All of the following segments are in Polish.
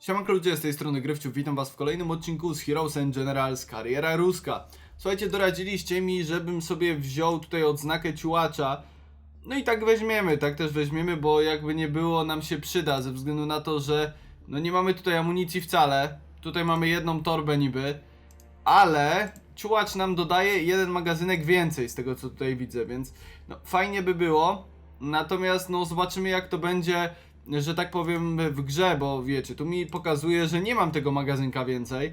Siemanko ludzie, z tej strony Grywciu, witam was w kolejnym odcinku z Heroes and Generals Kariera Ruska. Słuchajcie, doradziliście mi, żebym sobie wziął tutaj odznakę ciułacza. No i tak weźmiemy, tak też weźmiemy, bo jakby nie było nam się przyda, ze względu na to, że no nie mamy tutaj amunicji wcale. Tutaj mamy jedną torbę niby, ale ciułacz nam dodaje jeden magazynek więcej z tego co tutaj widzę, więc no fajnie by było. Natomiast no zobaczymy jak to będzie, że tak powiem w grze, bo wiecie, tu mi pokazuje, że nie mam tego magazynka więcej.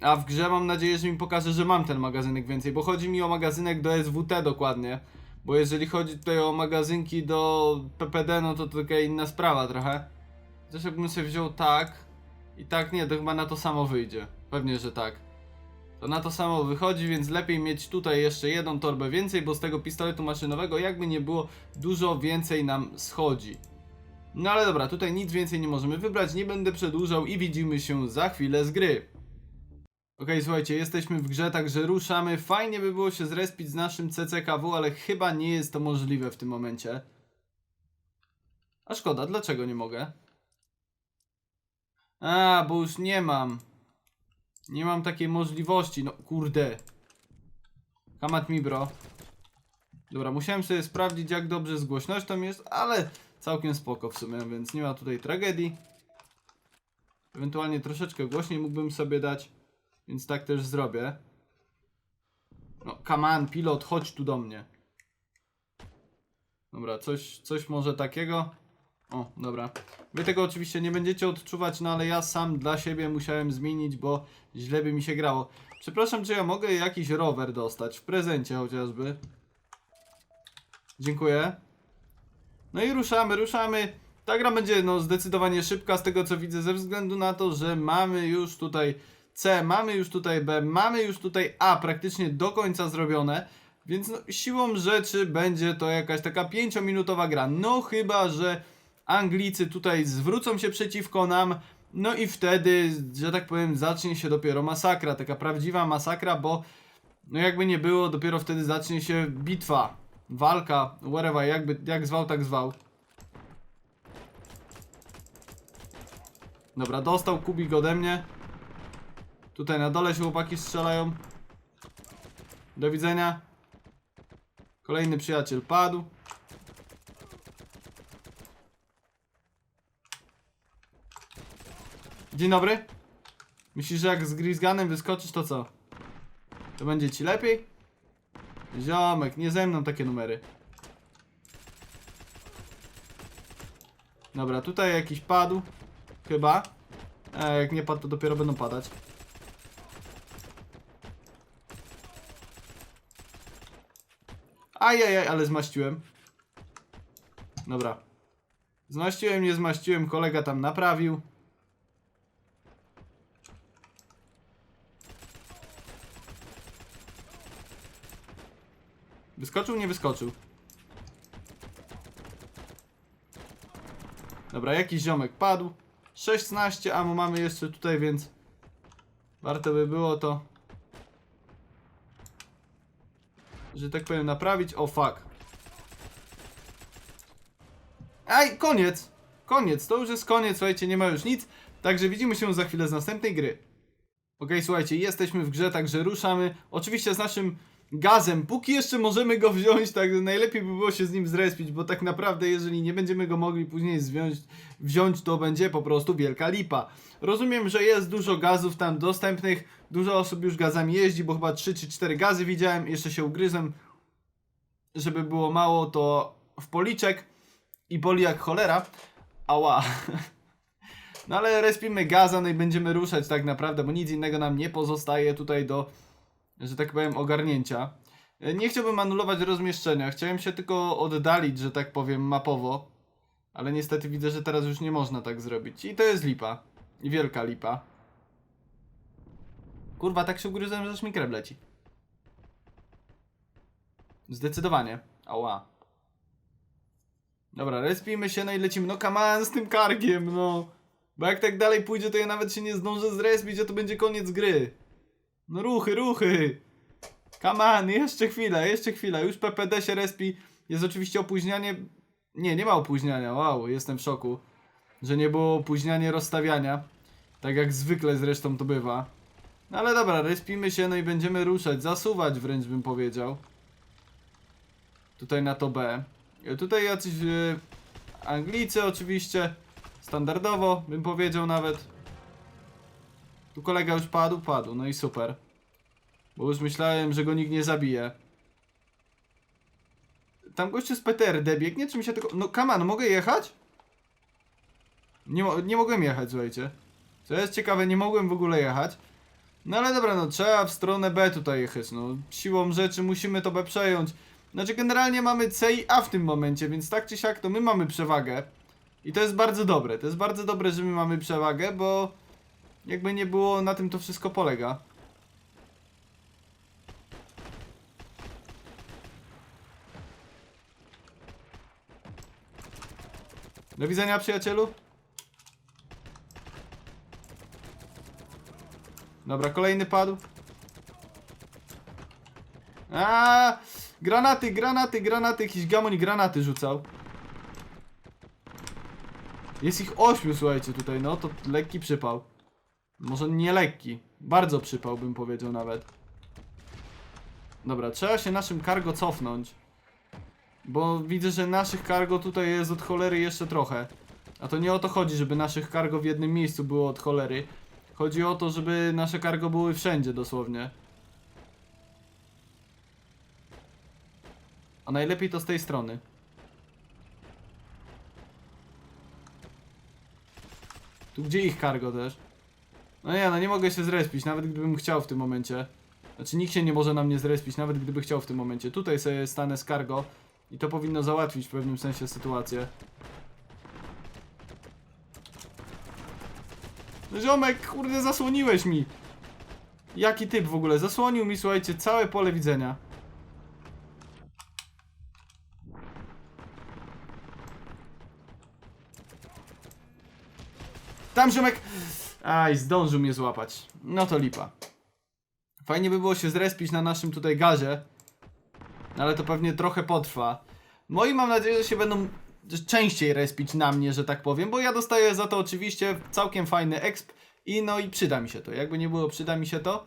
A w grze mam nadzieję, że mi pokaże, że mam ten magazynek więcej, bo chodzi mi o magazynek do SWT dokładnie. Bo jeżeli chodzi tutaj o magazynki do PPD, no to to taka inna sprawa trochę. Zresztą jakbym sobie wziął tak i tak nie, to chyba na to samo wyjdzie. Pewnie, że tak. To na to samo wychodzi, więc lepiej mieć tutaj jeszcze jedną torbę więcej, bo z tego pistoletu maszynowego jakby nie było, dużo więcej nam schodzi. No ale dobra, tutaj nic więcej nie możemy wybrać, nie będę przedłużał i widzimy się za chwilę z gry. Okej, słuchajcie, jesteśmy w grze, także ruszamy. Fajnie by było się zrespić z naszym CCKW, ale chyba nie jest to możliwe w tym momencie. A szkoda, dlaczego nie mogę? A, bo już nie mam. Nie mam takiej możliwości, no kurde. Kamat mi, bro. Dobra, musiałem sobie sprawdzić, jak dobrze z głośnością jest, ale całkiem spoko w sumie, więc nie ma tutaj tragedii. Ewentualnie troszeczkę głośniej mógłbym sobie dać, więc tak też zrobię. No, come on, pilot, chodź tu do mnie. Dobra, coś, coś może takiego. O, dobra. Wy tego oczywiście nie będziecie odczuwać, no ale ja sam dla siebie musiałem zmienić, bo źle by mi się grało. Przepraszam, czy ja mogę jakiś rower dostać? W prezencie chociażby. Dziękuję. No i ruszamy, ruszamy. Ta gra będzie no zdecydowanie szybka z tego co widzę, ze względu na to, że mamy już tutaj C, mamy już tutaj B, mamy już tutaj A praktycznie do końca zrobione. Więc no, siłą rzeczy będzie to jakaś taka 5-minutowa gra. No chyba, że Anglicy tutaj zwrócą się przeciwko nam. No i wtedy, że tak powiem, zacznie się dopiero masakra, taka prawdziwa masakra, bo no jakby nie było, dopiero wtedy zacznie się bitwa, walka, whatever, jakby, jak zwał, tak zwał. Dobra, dostał kubik ode mnie. Tutaj na dole się chłopaki strzelają. Do widzenia. Kolejny przyjaciel padł. Dzień dobry. Myślisz, że jak z Grisganem wyskoczysz, to co? To będzie ci lepiej? Ziomek, nie ze mną takie numery. Dobra, tutaj jakiś padł. Chyba. E, jak nie padł, to dopiero będą padać. Ajajaj, ale zmaściłem. Dobra. Zmaściłem, nie zmaściłem, kolega tam naprawił. Wyskoczył, nie wyskoczył. Dobra, jakiś ziomek padł. 16 amo mamy jeszcze tutaj, więc warto by było to, że tak powiem, naprawić. O fuck. Aj, koniec! Koniec, to już jest koniec, słuchajcie, nie ma już nic. Także widzimy się za chwilę z następnej gry. Okej, słuchajcie, jesteśmy w grze, także ruszamy. Oczywiście z naszym gazem, póki jeszcze możemy go wziąć, tak najlepiej by było się z nim zrespić, bo tak naprawdę jeżeli nie będziemy go mogli później wziąć, wziąć to będzie po prostu wielka lipa. Rozumiem, że jest dużo gazów tam dostępnych, dużo osób już gazami jeździ, bo chyba 3 czy 4 gazy widziałem, jeszcze się ugryzłem, żeby było mało to w policzek i boli jak cholera. Ała. No ale respimy gaza, no i będziemy ruszać tak naprawdę, bo nic innego nam nie pozostaje tutaj do, że tak powiem, ogarnięcia. E, Nie chciałbym anulować rozmieszczenia, chciałem się tylko oddalić, że tak powiem, mapowo. Ale niestety widzę, że teraz już nie można tak zrobić. I to jest lipa. I wielka lipa. Kurwa, tak się ugryzłem, że aż mi krew leci. Zdecydowanie. Ała. Dobra, respimy się, no i lecimy. No on z tym kargiem, no. Bo jak tak dalej pójdzie, to ja nawet się nie zdążę zrespić, a to będzie koniec gry. No ruchy, ruchy. Come on, jeszcze chwila, jeszcze chwila. Już PPD się respi. Jest oczywiście opóźnianie. Nie, nie ma opóźniania. Wow, jestem w szoku. Że nie było opóźniania rozstawiania. Tak jak zwykle zresztą to bywa. No ale dobra, respimy się, no i będziemy ruszać, zasuwać wręcz bym powiedział. Tutaj na to B. E, Tutaj jacyś e, Anglicy oczywiście. Standardowo bym powiedział nawet. Tu kolega już padł, padł, no i super. Bo już myślałem, że go nikt nie zabije. Tam gościu z PTRD biegnie, czy mi się tylko... No on, mogę jechać? Nie, mo nie mogłem jechać, słuchajcie. Co jest ciekawe, nie mogłem w ogóle jechać. No ale dobra, no trzeba w stronę B tutaj jechać, no. Siłą rzeczy musimy to B przejąć. Znaczy generalnie mamy C i A w tym momencie, więc tak czy siak to my mamy przewagę. I to jest bardzo dobre. To jest bardzo dobre, że my mamy przewagę, bo jakby nie było, na tym to wszystko polega. Do widzenia, przyjacielu. Dobra, kolejny padł. A, granaty, granaty, granaty, jakiś gamoń granaty rzucał. Jest ich ośmiu, słuchajcie, tutaj, no to lekki przypał. Może nie lekki, bardzo przypał bym powiedział nawet. Dobra, trzeba się naszym cargo cofnąć. Bo widzę, że naszych cargo tutaj jest od cholery jeszcze trochę. A to nie o to chodzi, żeby naszych cargo w jednym miejscu było od cholery. Chodzi o to, żeby nasze cargo były wszędzie dosłownie. A najlepiej to z tej strony. Tu gdzie ich cargo też? No nie, no nie mogę się zrespić, nawet gdybym chciał w tym momencie. Znaczy nikt się nie może na mnie zrespić, nawet gdyby chciał w tym momencie. Tutaj sobie stanę z cargo i to powinno załatwić w pewnym sensie sytuację. No ziomek, kurde, zasłoniłeś mi. Jaki typ w ogóle? Zasłonił mi, słuchajcie, całe pole widzenia. Tam ziomek! Aj, zdążył mnie złapać. No to lipa. Fajnie by było się zrespić na naszym tutaj gazie. Ale to pewnie trochę potrwa. No i mam nadzieję, że się będą częściej respić na mnie, że tak powiem, bo ja dostaję za to oczywiście całkiem fajny exp i no i przyda mi się to. Jakby nie było, przyda mi się to.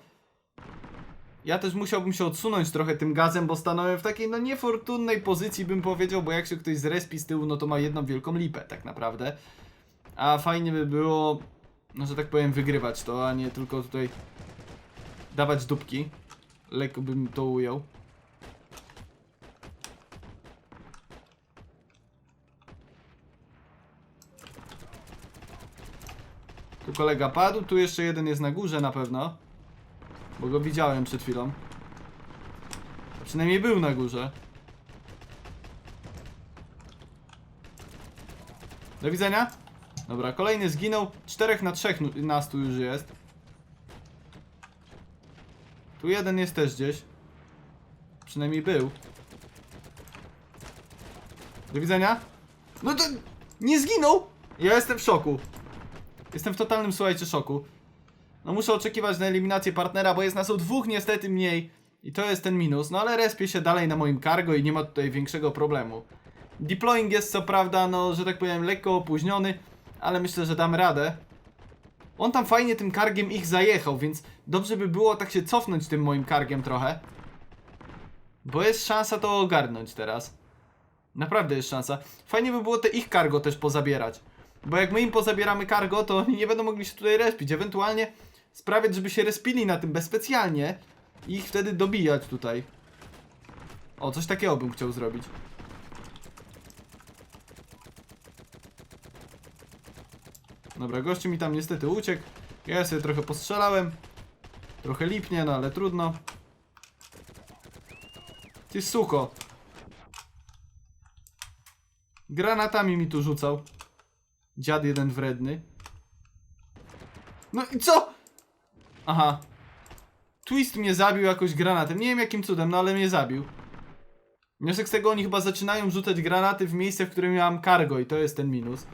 Ja też musiałbym się odsunąć trochę tym gazem, bo stanąłem w takiej no niefortunnej pozycji bym powiedział, bo jak się ktoś zrespi z tyłu, no to ma jedną wielką lipę tak naprawdę. A fajnie by było, no że tak powiem, wygrywać to, a nie tylko tutaj dawać dupki. Lekko bym to ujął. Tu kolega padł, tu jeszcze jeden jest na górze na pewno. Bo go widziałem przed chwilą. A przynajmniej był na górze. Do widzenia. Dobra, kolejny zginął. Czterech na trzech nas tu już jest. Tu jeden jest też gdzieś. Przynajmniej był. Do widzenia. No to nie zginął! Ja jestem w szoku. Jestem w totalnym, słuchajcie, szoku. No muszę oczekiwać na eliminację partnera, bo jest nas o dwóch niestety mniej. I to jest ten minus. No ale respię się dalej na moim cargo i nie ma tutaj większego problemu. Deploying jest co prawda, no, że tak powiem, lekko opóźniony, ale myślę, że dam radę. On tam fajnie tym kargiem ich zajechał, więc dobrze by było tak się cofnąć tym moim kargiem trochę. Bo jest szansa to ogarnąć teraz. Naprawdę jest szansa. Fajnie by było te ich cargo też pozabierać. Bo jak my im pozabieramy cargo, to oni nie będą mogli się tutaj respić. Ewentualnie sprawiać, żeby się respili na tym bezspecjalnie i ich wtedy dobijać tutaj. O, coś takiego bym chciał zrobić. Dobra, gościu mi tam niestety uciekł. Ja sobie trochę postrzelałem. Trochę lipnie, no ale trudno. Ty suko. Granatami mi tu rzucał. Dziad jeden wredny. No i co? Aha. Twist mnie zabił jakoś granatem. Nie wiem jakim cudem, no ale mnie zabił. Wniosek z tego, oni chyba zaczynają rzucać granaty w miejsce, w którym miałam cargo i to jest ten minus.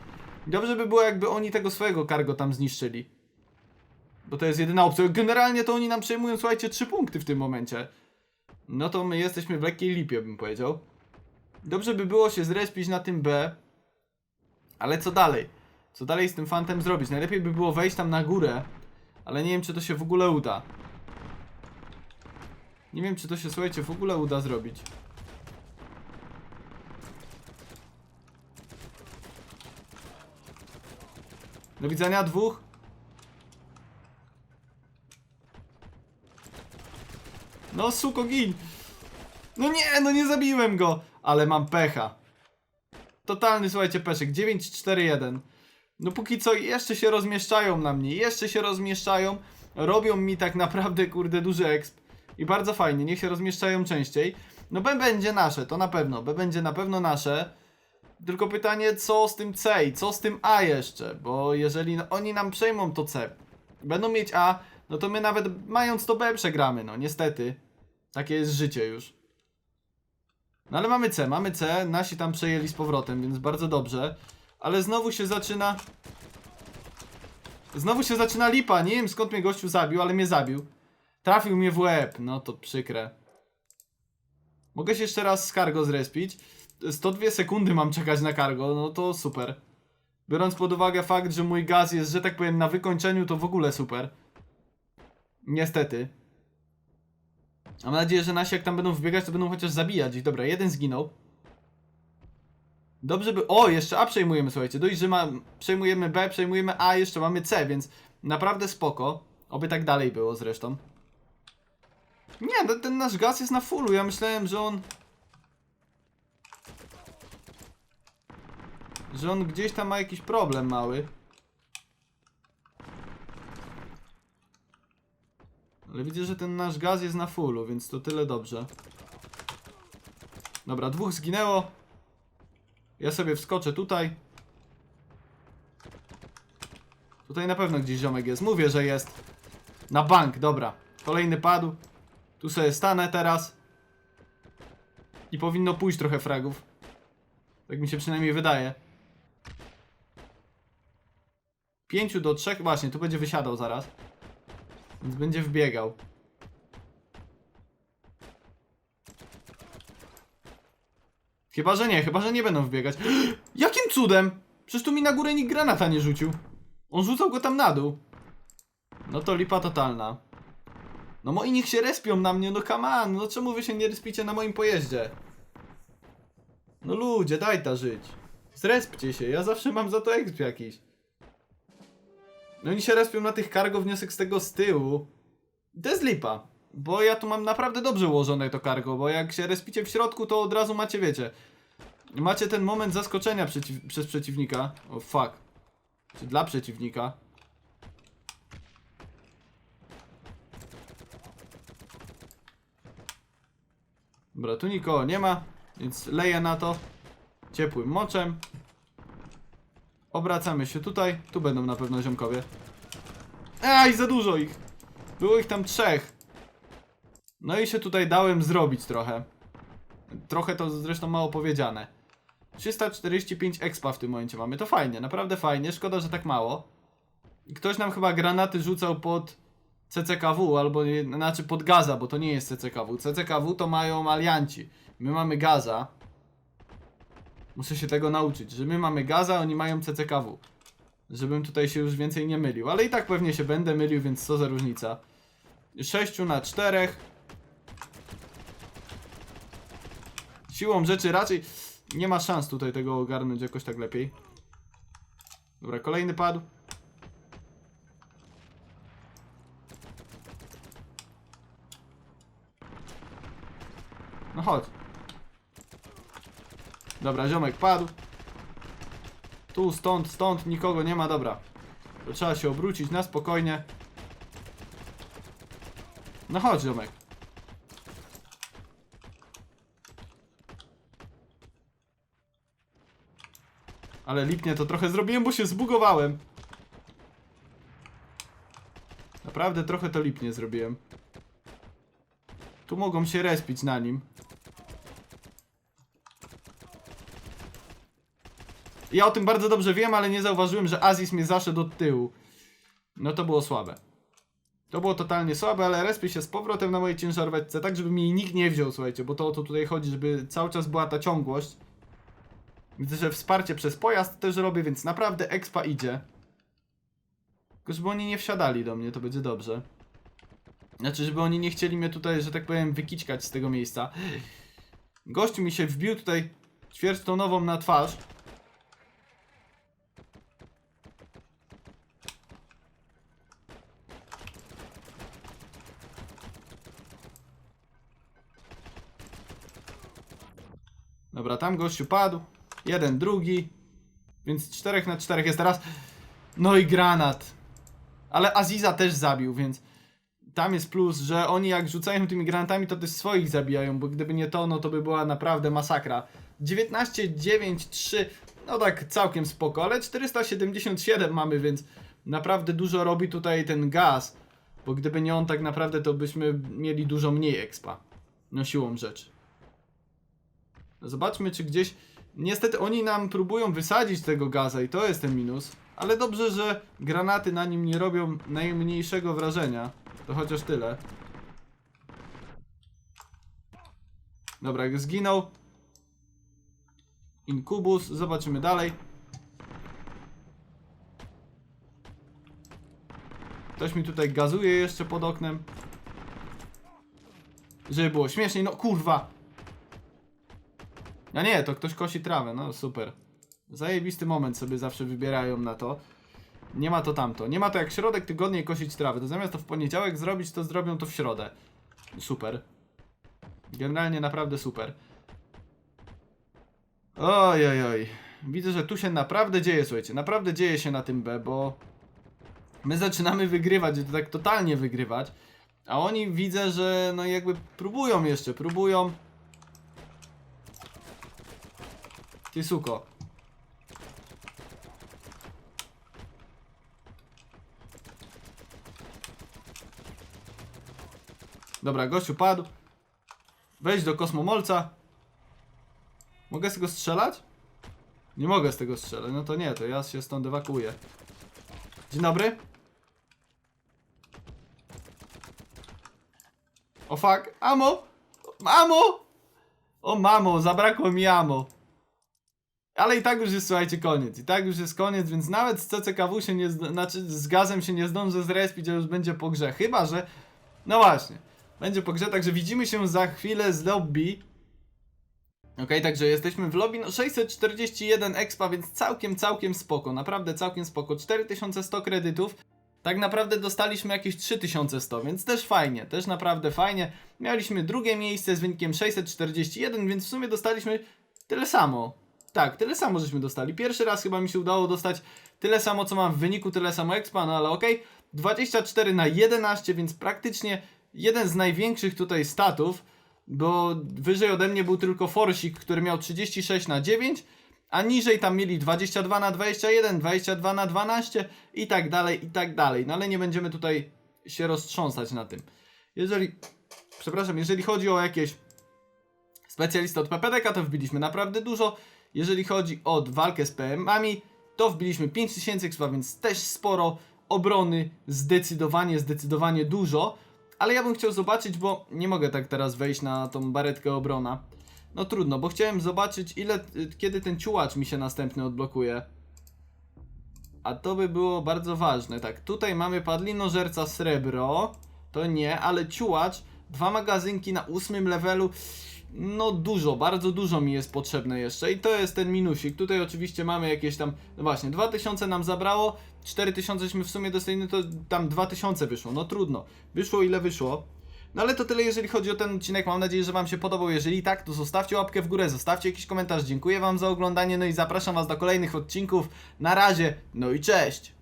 Dobrze by było, jakby oni tego swojego cargo tam zniszczyli. Bo to jest jedyna opcja. Generalnie to oni nam przejmują, słuchajcie, trzy punkty w tym momencie. No to my jesteśmy w lekkiej lipie, bym powiedział. Dobrze by było się zrespić na tym B. Ale co dalej? Co dalej z tym fantem zrobić? Najlepiej by było wejść tam na górę, ale nie wiem, czy to się w ogóle uda. Nie wiem, czy to się, słuchajcie, w ogóle uda zrobić. Do widzenia dwóch. No suko gin. No nie, no nie zabiłem go. Ale mam pecha. Totalny, słuchajcie, peszek. 9-4-1. No póki co jeszcze się rozmieszczają na mnie. Jeszcze się rozmieszczają. Robią mi tak naprawdę, kurde, duży exp. I bardzo fajnie, niech się rozmieszczają częściej. No B będzie nasze, to na pewno. B będzie na pewno nasze. Tylko pytanie, co z tym C i co z tym A jeszcze? Bo jeżeli no, oni nam przejmą to C, będą mieć A, no to my nawet mając to B przegramy, no niestety. Takie jest życie już. No ale mamy C, mamy C, nasi tam przejęli z powrotem, więc bardzo dobrze. Ale znowu się zaczyna... Znowu się zaczyna lipa, nie wiem skąd mnie gościu zabił, ale mnie zabił. Trafił mnie w łeb, no to przykre. Mogę się jeszcze raz z cargo zrespić. 102 sekundy mam czekać na cargo, no to super. Biorąc pod uwagę fakt, że mój gaz jest, że tak powiem, na wykończeniu, to w ogóle super. Niestety. Mam nadzieję, że nasi jak tam będą wbiegać, to będą chociaż zabijać. Dobra, jeden zginął. Dobrze by... O, jeszcze A przejmujemy, słuchajcie. Dość, że ma... przejmujemy B, przejmujemy A, jeszcze mamy C, więc naprawdę spoko. Oby tak dalej było zresztą. Nie, ten, ten nasz gaz jest na fullu. Ja myślałem, że on... Że on gdzieś tam ma jakiś problem mały. Ale widzę, że ten nasz gaz jest na fullu, więc to tyle dobrze. Dobra, dwóch zginęło. Ja sobie wskoczę tutaj. Tutaj na pewno gdzieś ziomek jest. Mówię, że jest. Na bank, dobra. Kolejny padł. Tu sobie stanę teraz. I powinno pójść trochę fragów. Tak mi się przynajmniej wydaje. 5 do 3, właśnie, tu będzie wysiadał zaraz. Więc będzie wbiegał. Chyba, że nie, chyba, że nie będą wbiegać. Jakim cudem? Przecież tu mi na górę nikt granata nie rzucił. On rzucał go tam na dół. No to lipa totalna. No moi niech się respią na mnie, no come on, no czemu wy się nie respicie na moim pojeździe? No ludzie, daj ta żyć. Zrespcie się, ja zawsze mam za to exp jakiś. No oni się respią na tych cargo, wniosek z tego z tyłu. To jest lipa. Bo ja tu mam naprawdę dobrze ułożone to cargo, bo jak się respicie w środku, to od razu macie, wiecie... Macie ten moment zaskoczenia przeciw przez przeciwnika. O fuck. Czy dla przeciwnika. Dobra, tu nikogo nie ma, więc leję na to ciepłym moczem. Obracamy się tutaj. Tu będą na pewno ziomkowie. Aj, za dużo ich. Było ich tam trzech. No i się tutaj dałem zrobić trochę. Trochę to zresztą mało powiedziane. 345 expa w tym momencie mamy. To fajnie, naprawdę fajnie. Szkoda, że tak mało. Ktoś nam chyba granaty rzucał pod CCKW, albo znaczy pod Gaza, bo to nie jest CCKW. CCKW to mają alianci. My mamy Gaza. Muszę się tego nauczyć, że my mamy Gaza, oni mają CCKW. Żebym tutaj się już więcej nie mylił. Ale i tak pewnie się będę mylił, więc co za różnica. 6 na 4. Siłą rzeczy raczej nie ma szans tutaj tego ogarnąć jakoś tak lepiej. Dobra, kolejny padł. No chodź. Dobra, ziomek padł. Tu, stąd, stąd, nikogo nie ma, dobra. To trzeba się obrócić na spokojnie. No chodź, ziomek. Ale lipnie to trochę zrobiłem, bo się zbugowałem. Naprawdę trochę to lipnie zrobiłem. Tu mogą się respić na nim. Ja o tym bardzo dobrze wiem, ale nie zauważyłem, że Aziz mnie zaszedł od tyłu. No to było słabe. To było totalnie słabe, ale respię się z powrotem na mojej ciężarówce, tak żeby mnie nikt nie wziął, słuchajcie, bo to o to tutaj chodzi, żeby cały czas była ta ciągłość. Widzę, że wsparcie przez pojazd też robię, więc naprawdę expa idzie. Tylko żeby oni nie wsiadali do mnie, to będzie dobrze. Znaczy, żeby oni nie chcieli mnie tutaj, że tak powiem, wykićkać z tego miejsca. Gościu mi się wbił tutaj ćwierćtonową na twarz. Dobra, tam gościu padł. Jeden, drugi. Więc czterech na czterech jest teraz. No i granat. Ale Aziza też zabił, więc tam jest plus, że oni jak rzucają tymi granatami, to też swoich zabijają, bo gdyby nie to, no to by była naprawdę masakra. 19, 9, 3, no tak całkiem spoko, ale 477 mamy, więc naprawdę dużo robi tutaj ten gaz, bo gdyby nie on tak naprawdę, to byśmy mieli dużo mniej expa. No siłą rzeczy. Zobaczmy, czy gdzieś. Niestety oni nam próbują wysadzić tego gaza i to jest ten minus. Ale dobrze, że granaty na nim nie robią najmniejszego wrażenia. To chociaż tyle. Dobra, jak zginął. Inkubus, zobaczymy dalej. Ktoś mi tutaj gazuje jeszcze pod oknem. Żeby było śmieszniej, no kurwa! A nie, to ktoś kosi trawę, no super. Zajebisty moment sobie zawsze wybierają na to. Nie ma to tamto. Nie ma to jak środek tygodnia i kosić trawę. To zamiast to w poniedziałek zrobić, to zrobią to w środę. Super. Generalnie naprawdę super. Oj, oj, oj. Widzę, że tu się naprawdę dzieje, słuchajcie. Naprawdę dzieje się na tym B, bo my zaczynamy wygrywać, to tak totalnie wygrywać. A oni widzę, że no jakby próbują jeszcze, próbują. Ty suko. Dobra, gościu padł. Wejdź do kosmomolca. Mogę z tego strzelać? Nie mogę z tego strzelać. No to nie, to ja się stąd ewakuuję. Dzień dobry. O fuck, amo! Amo! O mamo, zabrakło mi amo. Ale i tak już jest, słuchajcie, koniec. I tak już jest koniec, więc nawet z CCKW się nie, znaczy z gazem się nie zdążę zrespić, a już będzie po grze. Chyba, że, no właśnie, będzie po grze, także widzimy się za chwilę z lobby. Okej, także jesteśmy w lobby, no 641 expa, więc całkiem, całkiem spoko, naprawdę całkiem spoko. 4100 kredytów. Tak naprawdę dostaliśmy jakieś 3100, więc też fajnie, też naprawdę fajnie. Mieliśmy drugie miejsce z wynikiem 641, więc w sumie dostaliśmy tyle samo. Tak, tyle samo żeśmy dostali. Pierwszy raz chyba mi się udało dostać tyle samo, co mam w wyniku, tyle samo expa, no ale okej. 24 na 11, więc praktycznie jeden z największych tutaj statów, bo wyżej ode mnie był tylko Forsik, który miał 36 na 9, a niżej tam mieli 22 na 21, 22 na 12 i tak dalej, i tak dalej. No ale nie będziemy tutaj się roztrząsać na tym. Jeżeli, przepraszam, jeżeli chodzi o jakieś specjalistę od PPDK, to wbiliśmy naprawdę dużo. Jeżeli chodzi o walkę z PM-ami, to wbiliśmy 5000 expa, więc też sporo. Obrony zdecydowanie, zdecydowanie dużo. Ale ja bym chciał zobaczyć, bo nie mogę tak teraz wejść na tą baretkę obrona. No trudno, bo chciałem zobaczyć ile, kiedy ten ciułacz mi się następny odblokuje. A to by było bardzo ważne. Tak, tutaj mamy padlinożerca srebro. To nie, ale ciułacz. Dwa magazynki na ósmym levelu. No dużo, bardzo dużo mi jest potrzebne jeszcze i to jest ten minusik. Tutaj oczywiście mamy jakieś tam, no właśnie, 2000 nam zabrało, 4000śmy w sumie dostali, no to tam 2000 wyszło, no trudno. Wyszło ile wyszło. No ale to tyle jeżeli chodzi o ten odcinek, mam nadzieję, że wam się podobał. Jeżeli tak, to zostawcie łapkę w górę, zostawcie jakiś komentarz. Dziękuję wam za oglądanie, no i zapraszam was do kolejnych odcinków. Na razie, no i cześć!